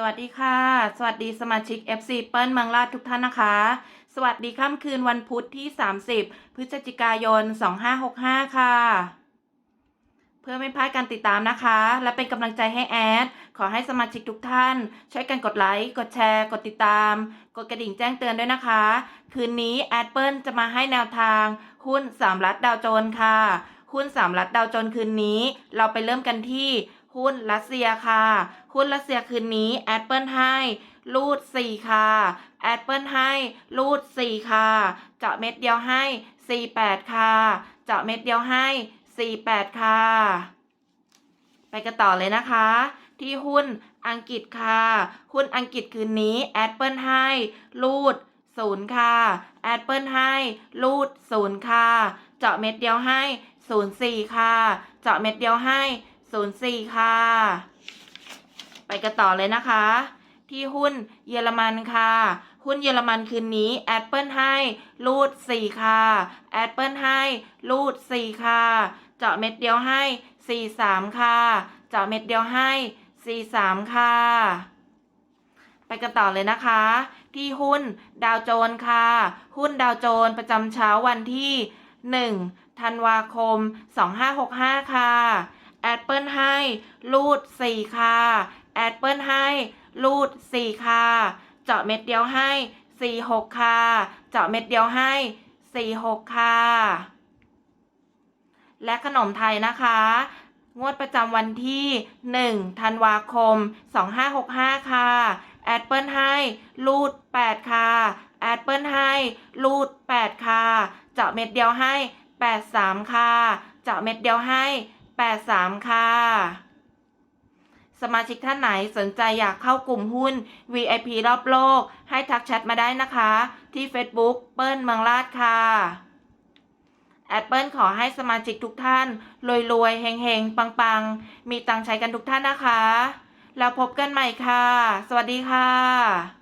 สวัสดีค่ะ สวัสดีสมาชิก FC เปิ้ลมืองราชทุกท่านนะคะ สวัสดีค่ำคืนวันพุธที่ 30 พฤศจิกายน 2565 ค่ะ เพื่อไม่พลาดการติดตามนะคะ และเป็นกำลังใจให้แอด ขอให้สมาชิกทุกท่าน ช่วยกันกดไลค์ กดแชร์ กดติดตาม กดกระดิ่งแจ้งเตือนด้วยนะคะ คืนนี้แอดเปิลจะมาให้แนวทาง หุ้นสามรัฐดาวโจนค่ะ หุ้นสามรัฐดาวโจนคืนนี้ เราไปเริ่มกันที่ หุ้นรัสเซียค่ะหุ้นรัสเซียคืนนี้แอดเปิลให้รูด4ค่ะ แอดเปิลให้รูด4ค่ะ เจาะเม็ดเดียวให้48ค่ะ เจาะเม็ดเดียวให้48ค่ะ ไปกันต่อเลยนะคะ ที่หุ้นอังกฤษค่ะ หุ้นอังกฤษคืนนี้แอดเปิลให้รูด0ค่ะ แอดเปิลให้รูด0ค่ะ เจาะเม็ดเดียวให้04ค่ะ เจาะเม็ดเดียวให้ 04ค่ะ ไปกันต่อเลยนะคะ ที่หุ้นเยอรมันค่ะ หุ้นเยอรมันคืนนี้แอดเปิลให้รูด4ค่ะแอดเปิลให้รูด4ค่ะ เจาะเม็ดเดียวให้43ค่ะ เจาะเม็ดเดียวให้43ค่ะไปกันต่อเลยนะคะ ที่หุ้นดาวโจนส์ค่ะ หุ้นดาวโจนส์ประจำเช้าวันที่ 1 ธันวาคม 2565 ค่ะ แอดเปิลให้รูด4ค่ะ แอดเปิลให้รูด4ค่ะ เจาะเม็ดเดียวให้46ค่ะ เจาะเม็ดเดียวให้46ค่ะ และขนมไทยนะคะ งวดประจำวันที่1ธันวาคม2565ค่ะ แอดเปิลให้รูด8ค่ะ แอดเปิลให้รูด8ค่ะ เจาะเม็ดเดียวให้83ค่ะ เจาะเม็ดเดียวให้ 83 ค่ะ สมาชิกท่านไหนสนใจอยากเข้ากลุ่มหุ้น VIP รอบโลก ให้ทักแชทมาได้นะคะ ที่ Facebook เปิ้ลเมืองราชค่ะแอดเปิลขอให้สมาชิกทุกท่าน รวยๆเฮงๆ ปังๆ มีตังใช้กันทุกท่านนะคะ แล้วพบกันใหม่ค่ะ สวัสดีค่ะ